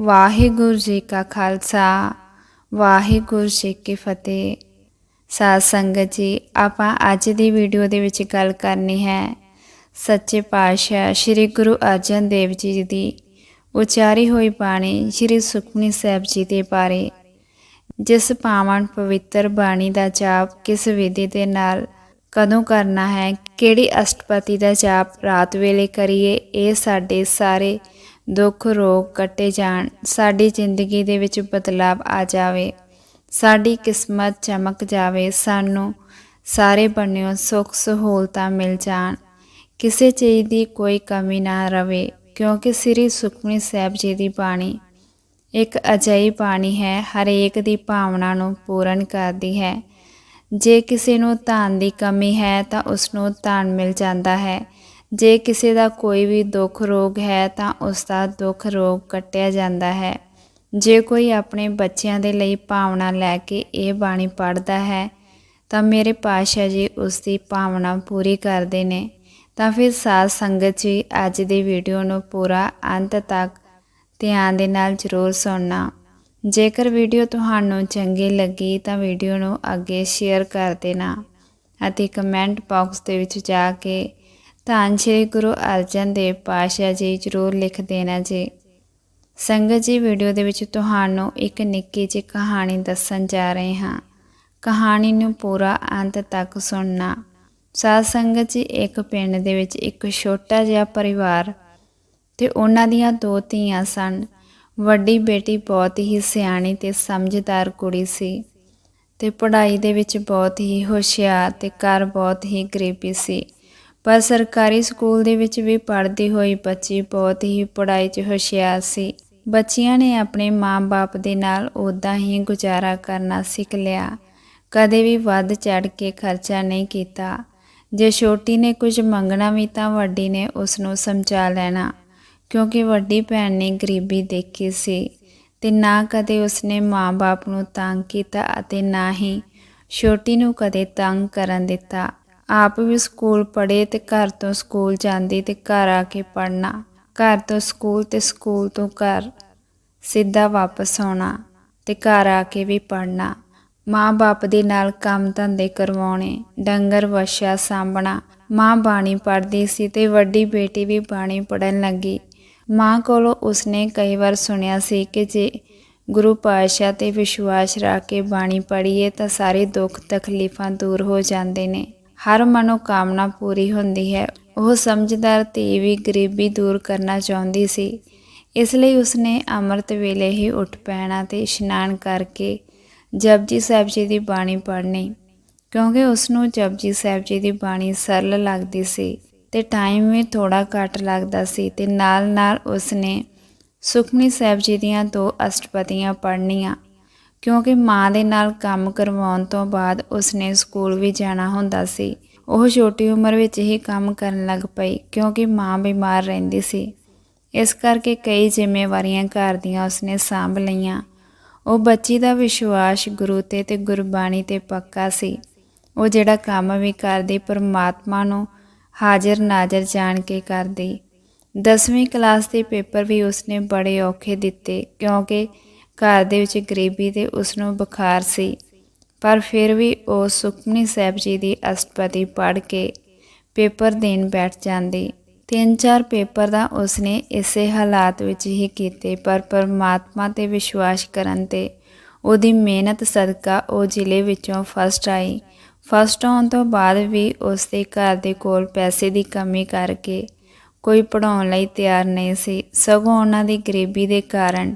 ਵਾਹਿਗੁਰੂ ਜੀ ਕਾ ਖਾਲਸਾ, ਵਾਹਿਗੁਰੂ ਜੀ ਕੀ ਫਤਿਹ। ਸਾਧ ਸੰਗਤ ਜੀ, ਆਪਾਂ ਅੱਜ ਦੀ ਵੀਡੀਓ ਦੇ ਵਿੱਚ ਗੱਲ ਕਰਨੀ ਹੈ ਸੱਚੇ ਪਾਤਸ਼ਾਹ ਸ੍ਰੀ ਗੁਰੂ ਅਰਜਨ ਦੇਵ ਜੀ ਦੀ ਉਚਾਰੀ ਹੋਈ ਬਾਣੀ ਸ੍ਰੀ ਸੁਖਮਨੀ ਸਾਹਿਬ ਜੀ ਦੇ ਬਾਰੇ, ਜਿਸ ਪਾਵਨ ਪਵਿੱਤਰ ਬਾਣੀ ਦਾ ਜਾਪ ਕਿਸ ਵਿਧੀ ਦੇ ਨਾਲ ਕਦੋਂ ਕਰਨਾ ਹੈ, ਕਿਹੜੀ ਅਸ਼ਟਪਤੀ ਦਾ ਜਾਪ ਰਾਤ ਵੇਲੇ ਕਰੀਏ, ਇਹ ਸਾਡੇ ਸਾਰੇ ਦੁੱਖ ਰੋਗ ਕੱਟੇ ਜਾਣ, ਸਾਡੀ ਜ਼ਿੰਦਗੀ ਦੇ ਵਿੱਚ ਬਦਲਾਵ ਆ ਜਾਵੇ। ਸਾਡੀ ਕਿਸਮਤ ਚਮਕ ਜਾਵੇ, ਸਾਨੂੰ ਸਾਰੇ ਬੰਨਿਓ ਸੁੱਖ ਸਹੂਲਤਾਂ ਮਿਲ ਜਾਣ। ਕਿਸੇ ਚੀਜ਼ ਦੀ ਕੋਈ ਕਮੀ ਨਾ ਰਵੇ, ਕਿਉਂਕਿ ਸ੍ਰੀ ਸੁਖਮਨੀ ਸਾਹਿਬ ਜੀ ਦੀ ਬਾਣੀ ਇੱਕ ਅਜਿਹੀ ਬਾਣੀ ਹੈ, ਹਰੇਕ ਦੀ ਭਾਵਨਾ ਨੂੰ ਪੂਰਨ ਕਰਦੀ ਹੈ। ਜੇ ਕਿਸੇ ਨੂੰ ਧਨ ਦੀ ਕਮੀ ਹੈ ਤਾਂ ਉਸ ਨੂੰ ਧਨ ਮਿਲ ਜਾਂਦਾ ਹੈ। ਜੇ ਕਿਸੇ ਦਾ ਕੋਈ ਵੀ ਦੁੱਖ ਰੋਗ ਹੈ ਤਾਂ ਉਸ ਦਾ ਦੁੱਖ ਰੋਗ ਕੱਟਿਆ ਜਾਂਦਾ ਹੈ। ਜੇ ਕੋਈ ਆਪਣੇ ਬੱਚਿਆਂ ਦੇ ਲਈ ਭਾਵਨਾ ਲੈ ਕੇ ਇਹ ਬਾਣੀ ਪੜ੍ਹਦਾ ਹੈ, ਤਾਂ ਮੇਰੇ ਪਾਸ਼ਾ ਜੀ ਉਸ ਦੀ ਭਾਵਨਾ ਪੂਰੀ ਕਰਦੇ ਨੇ। ਤਾਂ ਫਿਰ ਸਾਧ ਸੰਗਤ ਜੀ ਅੱਜ ਦੀ ਵੀਡੀਓ ਨੂੰ ਪੂਰਾ ਅੰਤ ਤੱਕ ਧਿਆਨ ਦੇ ਨਾਲ ਜ਼ਰੂਰ ਸੁਣਨਾ। ਜੇਕਰ ਵੀਡੀਓ ਤੁਹਾਨੂੰ ਚੰਗੀ ਲੱਗੀ ਤਾਂ ਵੀਡੀਓ ਨੂੰ ਅੱਗੇ ਸ਼ੇਅਰ ਕਰ ਦੇਣਾ ਅਤੇ ਕਮੈਂਟ ਬਾਕਸ ਦੇ ਵਿੱਚ ਜਾ ਕੇ ਧੰਨ ਸ਼੍ਰੀ ਗੁਰੂ ਅਰਜਨ ਦੇਵ ਪਾਤਸ਼ਾਹ ਜੀ, ਜ਼ਰੂਰ ਲਿਖ ਦੇਣਾ ਜੀ। ਸੰਗਤ ਜੀ, ਵੀਡੀਓ ਦੇ ਵਿੱਚ ਤੁਹਾਨੂੰ ਇੱਕ ਨਿੱਕੀ ਜਿਹੀ ਕਹਾਣੀ ਦੱਸਣ ਜਾ ਰਹੇ ਹਾਂ। ਕਹਾਣੀ ਨੂੰ ਪੂਰਾ ਅੰਤ ਤੱਕ ਸੁਣਨਾ। ਸਾਧ ਸੰਗਤ ਜੀ, ਇੱਕ ਪਿੰਡ ਦੇ ਵਿੱਚ ਇੱਕ ਛੋਟਾ ਜਿਹਾ ਪਰਿਵਾਰ ਤੇ ਉਹਨਾਂ ਦੀਆਂ ਦੋ ਧੀਆਂ ਸਨ। ਵੱਡੀ ਬੇਟੀ ਬਹੁਤ ਹੀ ਸਿਆਣੀ ਤੇ ਸਮਝਦਾਰ ਕੁੜੀ ਸੀ ਤੇ ਪੜ੍ਹਾਈ ਦੇ ਵਿੱਚ ਬਹੁਤ ਹੀ ਹੁਸ਼ਿਆਰ ਤੇ ਘਰ ਬਹੁਤ ਹੀ ਗਰੀਬੀ ਸੀ। ਪਰ ਸਰਕਾਰੀ ਸਕੂਲ ਦੇ ਵਿੱਚ ਵੀ ਪੜ੍ਹਦੀ ਹੋਈ ਬੱਚੀ ਬਹੁਤ ਹੀ ਪੜ੍ਹਾਈ 'ਚ ਹੁਸ਼ਿਆਰ ਸੀ। ਬੱਚੀਆਂ ਨੇ ਆਪਣੇ ਮਾਂ-ਬਾਪ ਦੇ ਨਾਲ ਉਦਾਂ ਹੀ ਗੁਜ਼ਾਰਾ ਕਰਨਾ ਸਿੱਖ ਲਿਆ। ਕਦੇ ਵੀ ਵੱਧ ਚੜ ਕੇ ਖਰਚਾ ਨਹੀਂ ਕੀਤਾ। ਜੇ ਛੋਟੀ ਨੇ ਕੁਝ ਮੰਗਣਾ ਵੀ ਤਾਂ ਵੱਡੀ ਨੇ ਉਸ ਨੂੰ ਸਮਝਾ ਲੈਣਾ, ਕਿਉਂਕਿ ਵੱਡੀ ਭੈਣ ਨੇ ਗਰੀਬੀ ਦੇਖੀ ਸੀ ਤੇ ਨਾ ਕਦੇ ਉਸਨੇ ਮਾਂ-ਬਾਪ ਨੂੰ ਤੰਗ ਕੀਤਾ ਅਤੇ ਨਾ ਹੀ ਛੋਟੀ ਨੂੰ ਕਦੇ ਤੰਗ ਕਰਨ ਦਿੱਤਾ। ਆਪ ਵੀ ਸਕੂਲ ਪੜ੍ਹੇ ਤੇ ਘਰ ਤੋਂ ਸਕੂਲ ਜਾਂਦੀ ਤੇ ਘਰ ਆ ਕੇ ਪੜ੍ਹਨਾ। ਘਰ ਤੋਂ ਸਕੂਲ ਤੇ ਸਕੂਲ ਤੋਂ ਘਰ ਸਿੱਧਾ ਵਾਪਸ ਆਉਣਾ ਤੇ ਘਰ ਆ ਕੇ ਵੀ ਪੜ੍ਹਨਾ। ਮਾਂ-ਬਾਪ ਦੇ ਨਾਲ ਕੰਮ ਧੰਦੇ ਕਰਵਾਉਣੇ, ਡੰਗਰ ਵਛਿਆ ਸਾਂਭਣਾ। ਮਾਂ ਬਾਣੀ ਪੜ੍ਹਦੀ ਸੀ ਤੇ ਵੱਡੀ ਬੇਟੀ ਵੀ ਬਾਣੀ ਪੜ੍ਹਨ ਲੱਗੀ। ਮਾਂ ਕੋਲੋਂ ਉਸਨੇ ਕਈ ਵਾਰ ਸੁਣਿਆ ਸੀ ਕਿ ਜੇ ਗੁਰੂ ਪਾਤਸ਼ਾਹ ਤੇ ਵਿਸ਼ਵਾਸ ਰੱਖ ਕੇ ਬਾਣੀ ਪੜ੍ਹੀਏ ਤਾਂ ਸਾਰੇ ਦੁੱਖ ਤਕਲੀਫਾਂ ਦੂਰ ਹੋ ਜਾਂਦੇ ਨੇ। ਹਰ ਮਨੋਕਾਮਨਾ ਪੂਰੀ ਹੁੰਦੀ ਹੈ। ਉਹ ਸਮਝਦਾਰ ਧੀ ਵੀ ਗਰੀਬੀ ਦੂਰ ਕਰਨਾ ਚਾਹੁੰਦੀ ਸੀ। ਇਸ ਲਈ ਉਸਨੇ ਅੰਮ੍ਰਿਤ ਵੇਲੇ ਹੀ ਉੱਠ ਪੈਣਾ ਤੇ ਇਸ਼ਨਾਨ ਕਰਕੇ ਜਪਜੀ ਸਾਹਿਬ ਜੀ ਦੀ ਬਾਣੀ ਪੜ੍ਹਨੀ। ਕਿਉਂਕਿ ਉਸ ਨੂੰ ਜਪਜੀ ਸਾਹਿਬ ਜੀ ਦੀ ਬਾਣੀ ਸਰਲ ਲੱਗਦੀ ਸੀ ਤੇ ਟਾਈਮ ਵੀ ਥੋੜਾ ਘੱਟ ਲੱਗਦਾ ਸੀ ਤੇ ਨਾਲ-ਨਾਲ ਉਸਨੇ ਸੁਖਮਨੀ ਸਾਹਿਬ ਜੀ ਦੀਆਂ ਦੋ ਅਸ਼ਟਪਦੀਆਂ ਪੜ੍ਹਨੀਆਂ। ਕਿਉਂਕਿ ਮਾਂ ਦੇ ਨਾਲ ਕੰਮ ਕਰਵਾਉਣ ਤੋਂ ਬਾਅਦ ਉਸਨੇ ਸਕੂਲ ਵੀ ਜਾਣਾ ਹੁੰਦਾ ਸੀ। ਉਹ ਛੋਟੀ ਉਮਰ ਵਿੱਚ ਹੀ ਕੰਮ ਕਰਨ ਲੱਗ ਪਈ ਕਿਉਂਕਿ ਮਾਂ ਬਿਮਾਰ ਰਹਿੰਦੀ ਸੀ। ਇਸ ਕਰਕੇ ਕਈ ਜ਼ਿੰਮੇਵਾਰੀਆਂ ਘਰ ਦੀਆਂ ਉਸਨੇ ਸਾਂਭ ਲਈਆਂ। ਉਹ ਬੱਚੀ ਦਾ ਵਿਸ਼ਵਾਸ ਗੁਰੂ ਤੇ ਤੇ ਗੁਰਬਾਣੀ ਤੇ ਪੱਕਾ ਸੀ। ਉਹ ਜਿਹੜਾ ਕੰਮ ਵੀ ਕਰਦੀ ਪਰਮਾਤਮਾ ਨੂੰ ਹਾਜ਼ਰ ਨਾਜ਼ਰ ਜਾਣ ਕੇ ਕਰਦੀ। 10ਵੀਂ ਕਲਾਸ ਦੇ ਪੇਪਰ ਵੀ ਉਸਨੇ ਬੜੇ ਔਖੇ ਦਿੱਤੇ ਕਿਉਂਕਿ ਘਰ ਦੇ ਵਿੱਚ ਗਰੀਬੀ ਤੇ ਉਸ ਨੂੰ ਬੁਖਾਰ ਸੀ। ਪਰ ਫਿਰ ਵੀ ਉਹ ਸੁਖਮਨੀ ਸਾਹਿਬ ਜੀ ਦੀ ਅਸ਼ਟਪਦੀ ਪੜ੍ਹ ਕੇ ਪੇਪਰ ਦੇਣ ਬੈਠ ਜਾਂਦੀ। ਤਿੰਨ ਚਾਰ ਪੇਪਰ ਦਾ ਉਸਨੇ ਇਸੇ ਹਾਲਾਤ ਵਿੱਚ ਹੀ ਕੀਤੇ, ਪਰ ਪਰਮਾਤਮਾ ਤੇ ਵਿਸ਼ਵਾਸ ਕਰਨ ਤੇ ਉਹਦੀ ਮਿਹਨਤ ਸਦਕਾ ਉਹ ਜ਼ਿਲ੍ਹੇ ਵਿੱਚੋਂ ਫਸਟ ਆਈ। ਫਸਟ ਆਉਣ ਤੋਂ ਬਾਅਦ ਵੀ ਉਸ ਦੇ ਘਰ ਦੇ ਕੋਲ ਪੈਸੇ ਦੀ ਕਮੀ ਕਰਕੇ ਕੋਈ ਪੜਾਉਣ ਲਈ ਤਿਆਰ ਨਹੀਂ ਸੀ। ਸਗੋਂ ਉਹਨਾਂ ਦੀ ਗਰੀਬੀ ਦੇ ਕਾਰਨ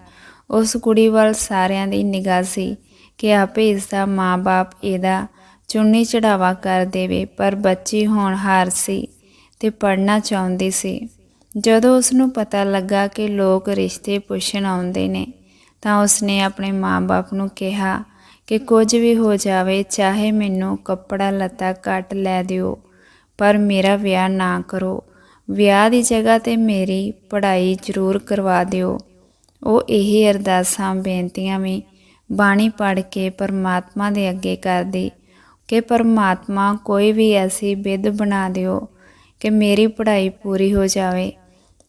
ਉਸ ਕੁੜੀ ਵੱਲ ਸਾਰਿਆਂ ਦੀ ਨਿਗਾਹ ਸੀ ਕਿ ਆਪੇ ਇਸ ਦਾ ਮਾਪੇ ਇਹਦਾ ਚੁੰਨੀ ਚੜਾਵਾ ਕਰ ਦੇਵੇ, ਪਰ ਬੱਚੀ ਹੋਣਹਾਰ ਸੀ ਤੇ ਪੜਨਾ ਚਾਹੁੰਦੀ ਸੀ। ਜਦੋਂ ਉਸ ਨੂੰ ਪਤਾ ਲੱਗਾ ਕਿ ਲੋਕ ਰਿਸ਼ਤੇ ਪੁੱਛਣ ਆਉਂਦੇ ਨੇ, ਤਾਂ ਉਸਨੇ ਆਪਣੇ ਮਾਪੇ ਨੂੰ ਕਿਹਾ ਕਿ ਕੁਝ ਵੀ ਹੋ ਜਾਵੇ, ਚਾਹੇ ਮੈਨੂੰ ਕੱਪੜਾ ਲੱਤਾ ਕੱਟ ਲੈ ਦਿਓ, ਪਰ ਮੇਰਾ ਵਿਆਹ ਨਾ ਕਰੋ। ਵਿਆਹ ਦੀ ਜਗ੍ਹਾ ਤੇ ਮੇਰੀ ਪੜ੍ਹਾਈ ਜ਼ਰੂਰ ਕਰਵਾ ਦਿਓ। ਉਹ ਇਹ ਅਰਦਾਸਾਂ, ਬੇਨਤੀਆਂ ਵੀ ਬਾਣੀ ਪੜ੍ਹ ਕੇ ਪਰਮਾਤਮਾ ਦੇ ਅੱਗੇ ਕਰਦੀ ਕਿ ਪਰਮਾਤਮਾ ਕੋਈ ਵੀ ਐਸੀ ਵਿਧ ਬਣਾ ਦਿਓ ਕਿ ਮੇਰੀ ਪੜ੍ਹਾਈ ਪੂਰੀ ਹੋ ਜਾਵੇ।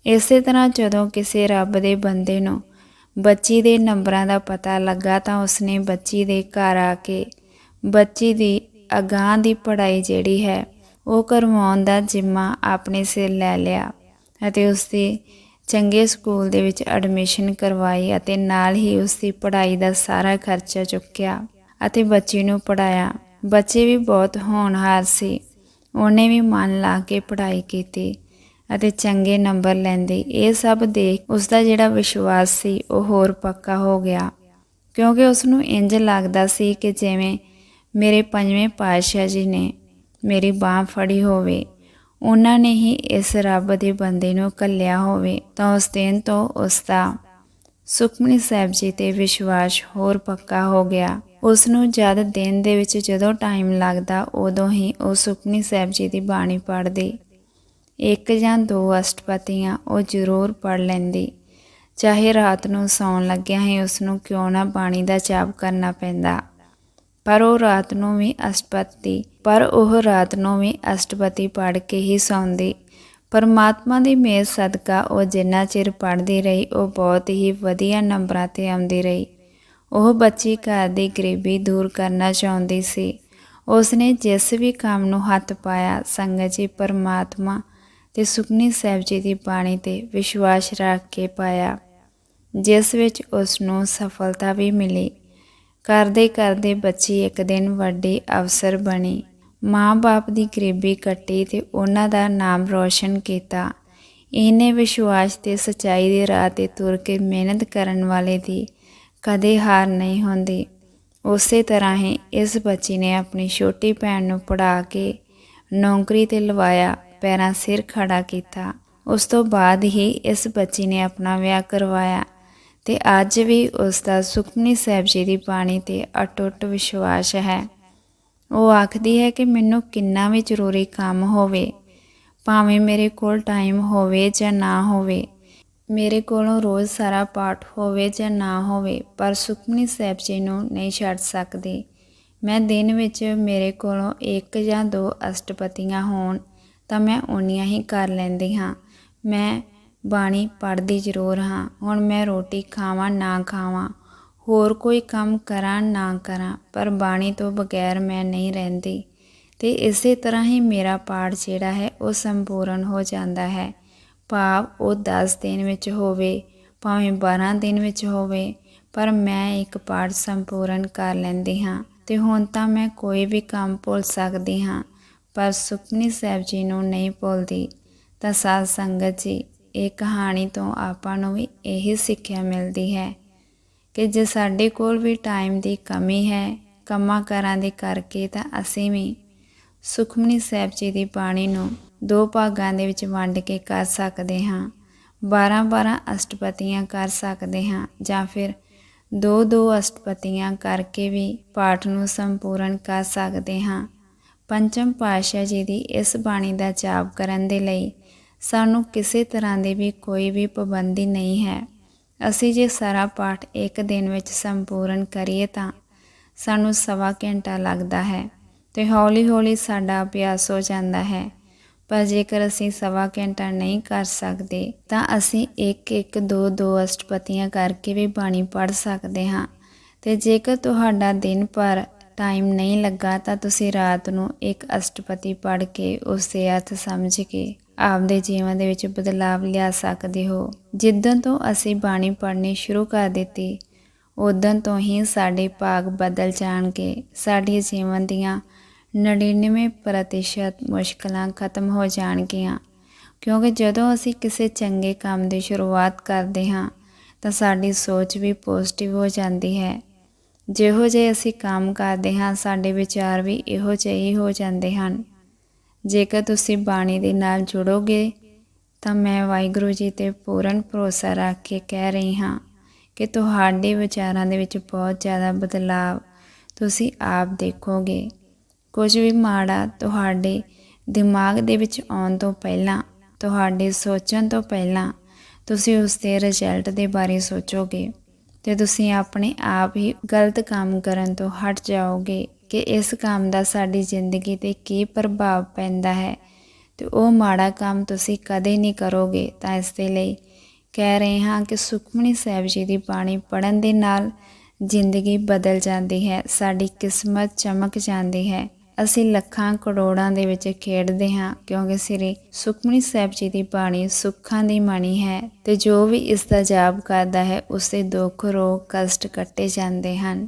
ਇਸੇ ਤਰ੍ਹਾਂ ਜਦੋਂ ਕਿਸੇ ਰੱਬ ਦੇ ਬੰਦੇ ਨੂੰ ਬੱਚੀ ਦੇ ਨੰਬਰਾਂ ਦਾ ਪਤਾ ਲੱਗਾ ਤਾਂ ਉਸਨੇ ਬੱਚੀ ਦੇ ਘਰ ਆ ਕੇ ਬੱਚੀ ਦੀ ਅਗਾਂਹ ਦੀ ਪੜ੍ਹਾਈ ਜਿਹੜੀ ਹੈ ਉਹ ਕਰਵਾਉਣ ਦਾ ਜ਼ਿੰਮਾ ਆਪਣੇ ਸਿਰ ਲੈ ਲਿਆ ਅਤੇ ਉਸਦੀ ਚੰਗੇ ਸਕੂਲ ਦੇ ਵਿੱਚ ਐਡਮਿਸ਼ਨ ਕਰਵਾਈ ਅਤੇ ਨਾਲ ਹੀ ਉਸਦੀ ਪੜ੍ਹਾਈ ਦਾ ਸਾਰਾ ਖਰਚਾ ਚੁੱਕਿਆ ਅਤੇ ਬੱਚੀ ਨੂੰ ਪੜਾਇਆ ਬੱਚੇ ਵੀ ਬਹੁਤ ਹੋਣਹਾਰ ਸੀ। ਉਹਨੇ ਵੀ ਮਨ ਲਾ ਕੇ ਪੜ੍ਹਾਈ ਕੀਤੀ ਅਤੇ ਚੰਗੇ ਨੰਬਰ ਲੈਂਦੇ। ਇਹ ਸਭ ਦੇਖ ਉਸ ਦਾ ਜਿਹੜਾ ਵਿਸ਼ਵਾਸ ਸੀ, ਉਹ ਹੋਰ ਪੱਕਾ ਹੋ ਗਿਆ। ਕਿਉਂਕਿ ਉਸ ਨੂੰ ਇੰਜ ਲੱਗਦਾ ਸੀ ਕਿ ਜਿਵੇਂ ਮੇਰੇ ਪੰਜਵੇਂ ਪਾਤਸ਼ਾਹ ਜੀ ਨੇ ਮੇਰੀ ਬਾਹ ਫੜੀ ਹੋਵੇ। ਉਹਨਾਂ ਨੇ ਹੀ ਇਸ ਰੱਬ ਦੇ ਬੰਦੇ ਨੂੰ ਕੱਲਿਆ ਹੋਵੇ ਤਾਂ ਉਸ ਦਿਨ ਤੋਂ ਉਸ ਦਾ ਸੁਖਮਨੀ ਸਾਹਿਬ ਜੀ ਤੇ ਵਿਸ਼ਵਾਸ ਹੋਰ ਪੱਕਾ ਹੋ ਗਿਆ। ਉਸ ਨੂੰ ਜਦ ਦਿਨ ਦੇ ਵਿੱਚ ਜਦੋਂ ਟਾਈਮ ਲੱਗਦਾ, ਉਦੋਂ ਹੀ ਉਹ ਸੁਖਮਨੀ ਸਾਹਿਬ ਜੀ ਦੀ ਬਾਣੀ ਪੜ੍ਹਦੀ। ਇੱਕ ਜਾਂ ਦੋ ਅਸ਼ਟਪਤੀਆਂ ਉਹ ਜ਼ਰੂਰ ਪੜ੍ਹ ਲੈਂਦੀ। ਚਾਹੇ ਰਾਤ ਨੂੰ ਸੌਣ ਲੱਗਿਆ ਹੀ ਉਸ ਨੂੰ ਕਿਉਂ ਨਾ ਬਾਣੀ ਦਾ ਜਾਪ ਕਰਨਾ ਪੈਂਦਾ। ਪਰ ਉਹ ਰਾਤ ਨੂੰ ਵੀ ਅਸ਼ਟਪਤੀ ਪਰ ਉਹ ਰਾਤ ਨੂੰ ਵੀ ਅਸ਼ਟਪਤੀ ਪੜ੍ਹ ਕੇ ਹੀ ਸੌਂਦੀ। ਪਰਮਾਤਮਾ ਦੀ ਮਿਹਰ ਸਦਕਾ ਉਹ ਜਿੰਨਾ ਚਿਰ ਪੜ੍ਹਦੀ ਰਹੀ, ਉਹ ਬਹੁਤ ਹੀ ਵਧੀਆ ਨੰਬਰਾਂ ਤੇ ਆਉਂਦੀ ਰਹੀ। ਉਹ ਬੱਚੀ ਘਰ ਦੀ ਗਰੀਬੀ ਦੂਰ ਕਰਨਾ ਚਾਹੁੰਦੀ ਸੀ। ਉਸਨੇ ਜਿਸ ਵੀ ਕੰਮ ਨੂੰ ਹੱਥ ਪਾਇਆ, ਸੰਗਤ ਜੀ ਪਰਮਾਤਮਾ ਤੇ ਸੁਖਨੀ ਸਾਹਿਬ ਜੀ ਦੀ ਬਾਣੀ ਤੇ ਵਿਸ਼ਵਾਸ ਰੱਖ ਕੇ ਪਾਇਆ, ਜਿਸ ਵਿੱਚ ਉਸ ਨੂੰ ਸਫਲਤਾ ਵੀ ਮਿਲੀ। ਕਰਦੇ ਕਰਦੇ ਬੱਚੀ ਇੱਕ ਦਿਨ ਵੱਡੇ ਅਫਸਰ ਬਣੀ। ਮਾਂ-ਬਾਪ ਦੀ ਗਰੀਬੀ ਕੱਟੀ ਤੇ ਉਹਨਾਂ ਦਾ ਨਾਮ ਰੋਸ਼ਨ ਕੀਤਾ। ਇਹਨੇ ਵਿਸ਼ਵਾਸ ਤੇ ਸਚਾਈ ਦੇ ਰਾਹ ਤੇ ਤੁਰ ਕੇ ਮਿਹਨਤ ਕਰਨ ਵਾਲੇ ਦੀ ਕਦੇ ਹਾਰ ਨਹੀਂ ਹੁੰਦੀ। ਉਸੇ ਤਰ੍ਹਾਂ ਹੀ ਇਸ ਬੱਚੀ ਨੇ ਆਪਣੀ ਛੋਟੀ ਭੈਣ ਨੂੰ ਪੜਾ ਕੇ ਨੌਕਰੀ ਤੇ ਲਵਾਇਆ, ਪੈਰਾਂ ਸਿਰ ਖੜਾ ਕੀਤਾ। ਉਸ ਤੋਂ ਬਾਅਦ ਹੀ ਇਸ ਬੱਚੀ ਨੇ ਆਪਣਾ ਵਿਆਹ ਕਰਵਾਇਆ। ਤੇ ਅੱਜ ਵੀ ਉਸ ਦਾ ਸੁਖਮਨੀ ਸਾਹਿਬ ਜੀ ਦੀ ਬਾਣੀ ਤੇ ਅਟੁੱਟ ਵਿਸ਼ਵਾਸ ਹੈ। ਉਹ ਆਖਦੀ ਹੈ ਕਿ ਮੈਨੂੰ ਕਿੰਨਾ ਵੀ ਜ਼ਰੂਰੀ ਕੰਮ ਹੋਵੇ, ਭਾਵੇਂ ਮੇਰੇ ਕੋਲ ਟਾਈਮ ਹੋਵੇ ਜਾਂ ਨਾ ਹੋਵੇ, ਮੇਰੇ ਕੋਲੋਂ ਰੋਜ਼ ਸਾਰਾ ਪਾਠ ਹੋਵੇ ਜਾਂ ਨਾ ਹੋਵੇ, ਪਰ ਸੁਖਮਨੀ ਸਾਹਿਬ ਜੀ ਨੂੰ ਨਹੀਂ ਛੱਡ ਸਕਦੀ। ਮੈਂ ਦਿਨ ਵਿੱਚ ਮੇਰੇ ਕੋਲੋਂ ਇੱਕ ਜਾਂ ਦੋ ਅਸ਼ਟਪਤੀਆਂ ਹੋਣ ਤਾਂ ਮੈਂ ਉਨੀਆਂ ਹੀ ਕਰ ਲੈਂਦੀ ਹਾਂ। ਮੈਂ ਬਾਣੀ ਪੜ੍ਹਦੀ ਜ਼ਰੂਰ ਹਾਂ। ਹੁਣ ਮੈਂ ਰੋਟੀ ਖਾਵਾਂ ਨਾ ਖਾਵਾਂ, ਹੋਰ ਕੋਈ ਕੰਮ ਕਰਾਂ ਨਾ ਕਰਾਂ, ਪਰ ਬਾਣੀ ਤੋਂ ਬਗੈਰ ਮੈਂ ਨਹੀਂ ਰਹਿੰਦੀ। ਤੇ ਇਸੇ ਤਰ੍ਹਾਂ ਹੀ ਮੇਰਾ ਪਾਠ ਜਿਹੜਾ ਹੈ, ਉਹ ਸੰਪੂਰਨ ਹੋ ਜਾਂਦਾ ਹੈ। ਭਾਵ ਉਹ 10 ਦਿਨ ਵਿੱਚ ਹੋਵੇ, ਭਾਵੇਂ 12 ਦਿਨ ਵਿੱਚ ਹੋਵੇ, ਪਰ ਮੈਂ ਇੱਕ ਪਾਠ ਸੰਪੂਰਨ ਕਰ ਲੈਂਦੀ ਹਾਂ। ਤੇ ਹੁਣ ਤਾਂ ਮੈਂ ਕੋਈ ਵੀ ਕੰਮ ਭੁੱਲ ਸਕਦੀ ਹਾਂ, ਪਰ ਸੁਖਨੀ ਸਾਹਿਬ ਜੀ ਨੂੰ ਨਹੀਂ ਭੁੱਲਦੀ। ਤਾਂ ਸਾਧ ਸੰਗਤ ਜੀ ਇਹ ਕਹਾਣੀ ਤੋਂ ਆਪਾਂ ਨੂੰ ਵੀ ਇਹੀ ਸਿੱਖਿਆ ਮਿਲਦੀ ਹੈ ਕਿ ਜੇ ਸਾਡੇ ਕੋਲ ਵੀ ਟਾਈਮ ਦੀ ਕਮੀ ਹੈ, ਕੰਮਾਂ ਕਾਰਾਂ ਦੇ ਕਰਕੇ ਤਾਂ ਅਸੀਂ ਵੀ ਸੁਖਮਨੀ ਸਾਹਿਬ ਜੀ ਦੀ ਬਾਣੀ ਨੂੰ ਦੋ ਭਾਗਾਂ ਦੇ ਵਿੱਚ ਵੰਡ ਕੇ ਕਰ ਸਕਦੇ ਹਾਂ। 12-12 ਅਸ਼ਟਪਤੀਆਂ ਕਰ ਸਕਦੇ ਹਾਂ ਜਾਂ ਫਿਰ ਦੋ ਦੋ ਅਸ਼ਟਪਤੀਆਂ ਕਰਕੇ ਵੀ ਪਾਠ ਨੂੰ ਸੰਪੂਰਨ ਕਰ ਸਕਦੇ ਹਾਂ। ਪੰਚਮ ਪਾਤਸ਼ਾਹ ਜੀ ਦੀ ਇਸ ਬਾਣੀ ਦਾ ਜਾਪ ਕਰਨ ਦੇ ਲਈ ਸਾਨੂੰ ਕਿਸੇ ਤਰ੍ਹਾਂ ਦੀ ਵੀ ਕੋਈ ਵੀ ਪਾਬੰਦੀ ਨਹੀਂ ਹੈ। ਅਸੀਂ ਜੇ ਸਾਰਾ ਪਾਠ ਇੱਕ ਦਿਨ ਵਿੱਚ ਸੰਪੂਰਨ ਕਰੀਏ ਤਾਂ ਸਾਨੂੰ ਸਵਾ ਘੰਟਾ ਲੱਗਦਾ ਹੈ ਤੇ ਹੌਲੀ-ਹੌਲੀ ਸਾਡਾ ਅਭਿਆਸ ਹੋ ਜਾਂਦਾ ਹੈ। ਪਰ ਜੇਕਰ ਅਸੀਂ ਸਵਾ ਘੰਟਾ ਨਹੀਂ ਕਰ ਸਕਦੇ ਤਾਂ ਅਸੀਂ ਇੱਕ ਇੱਕ ਦੋ ਦੋ ਅਸ਼ਟਪਤੀਆਂ ਕਰਕੇ ਵੀ ਬਾਣੀ ਪੜ੍ਹ ਸਕਦੇ ਹਾਂ। ਤੇ ਜੇਕਰ ਤੁਹਾਡਾ ਦਿਨ ਭਰ ਟਾਈਮ ਨਹੀਂ ਲੱਗਾ ਤਾਂ ਤੁਸੀਂ ਰਾਤ ਨੂੰ ਇੱਕ ਅਸ਼ਟਪਤੀ ਪੜ੍ਹ ਕੇ ਉਸ ਦੇ ਅਰਥ ਸਮਝ ਕੇ ਆਪਦੇ ਜੀਵਨ ਦੇ ਵਿੱਚ ਬਦਲਾਵ ਲਿਆ ਸਕਦੇ ਹੋ। ਜਿੱਦਣ ਤੋਂ ਅਸੀਂ ਬਾਣੀ ਪੜ੍ਹਨੀ ਸ਼ੁਰੂ ਕਰ ਦਿੱਤੀ ਉਦੋਂ ਤੋਂ ਹੀ ਸਾਡੇ ਭਾਗ ਬਦਲ ਜਾਣਗੇ। ਸਾਡੇ ਜੀਵਨ ਦੀਆਂ 99% ਮੁਸ਼ਕਲਾਂ ਖਤਮ ਹੋ ਜਾਣਗੀਆਂ। ਕਿਉਂਕਿ ਜਦੋਂ ਅਸੀਂ ਕਿਸੇ ਚੰਗੇ ਕੰਮ ਦੀ ਸ਼ੁਰੂਆਤ ਕਰਦੇ ਹਾਂ, ਤਾਂ ਸਾਡੀ ਸੋਚ ਵੀ ਪੋਜ਼ਿਟਿਵ ਹੋ ਜਾਂਦੀ ਹੈ। ਜਿਹੋ ਜਿਹੇ ਅਸੀਂ ਕੰਮ ਕਰਦੇ ਹਾਂ, ਸਾਡੇ ਵਿਚਾਰ ਵੀ ਇਹੋ ਜਿਹੇ ਹੀ ਹੋ ਜਾਂਦੇ ਹਨ। ਜੇਕਰ ਤੁਸੀਂ ਬਾਣੀ ਦੇ ਨਾਲ ਜੁੜੋਗੇ, ਤਾਂ ਮੈਂ ਵਾਹਿਗੁਰੂ ਜੀ ਤੇ ਪੂਰਨ ਭਰੋਸਾ ਰੱਖ ਕੇ ਕਹਿ ਰਹੀ ਹਾਂ ਕਿ ਤੁਹਾਡੇ ਵਿਚਾਰਾਂ ਦੇ ਵਿੱਚ ਬਹੁਤ ਜ਼ਿਆਦਾ ਬਦਲਾਵ ਤੁਸੀਂ ਆਪ ਦੇਖੋਗੇ। ਕੁਝ ਵੀ ਮਾੜਾ ਤੁਹਾਡੇ ਦਿਮਾਗ ਦੇ ਵਿੱਚ ਆਉਣ ਤੋਂ ਪਹਿਲਾਂ, ਤੁਹਾਡੇ ਸੋਚਣ ਤੋਂ ਪਹਿਲਾਂ ਤੁਸੀਂ ਉਸ ਦੇ ਰਿਜ਼ਲਟ ਦੇ ਬਾਰੇ ਸੋਚੋਗੇ ਤੇ ਤੁਸੀਂ ਆਪਣੇ ਆਪ ਹੀ ਗਲਤ ਕੰਮ ਕਰਨ ਤੋਂ ਹਟ ਜਾਓਗੇ। ਕਿ ਇਸ ਕੰਮ ਦਾ ਸਾਡੀ ਜ਼ਿੰਦਗੀ ਤੇ ਕੀ ਪ੍ਰਭਾਵ ਪੈਂਦਾ ਹੈ ਤੇ ਉਹ ਮਾੜਾ ਕੰਮ ਤੁਸੀਂ ਕਦੇ ਨਹੀਂ ਕਰੋਗੇ, ਤਾਂ ਇਸ ਦੇ ਲਈ ਕਹਿ ਰਹੇ ਹਾਂ ਕਿ ਸੁਖਮਨੀ ਸਾਹਿਬ ਜੀ ਦੀ ਬਾਣੀ ਪੜਨ ਦੇ ਨਾਲ ਜ਼ਿੰਦਗੀ ਬਦਲ ਜਾਂਦੀ ਹੈ, ਸਾਡੀ ਕਿਸਮਤ ਚਮਕ ਜਾਂਦੀ ਹੈ। ਅਸੀਂ ਲੱਖਾਂ ਕਰੋੜਾਂ ਦੇ ਵਿੱਚ ਖੇਡਦੇ ਹਾਂ, ਕਿਉਂਕਿ ਸ੍ਰੀ ਸੁਖਮਨੀ ਸਾਹਿਬ ਜੀ ਦੀ ਬਾਣੀ ਸੁੱਖਾਂ ਦੀ ਮਣੀ ਹੈ ਤੇ ਜੋ ਵੀ ਇਸ ਦਾ ਜਾਪ ਕਰਦਾ ਹੈ, ਉਸੇ ਦੁੱਖ, ਰੋਗ, ਕਸ਼ਟ ਕੱਟੇ ਜਾਂਦੇ ਹਨ।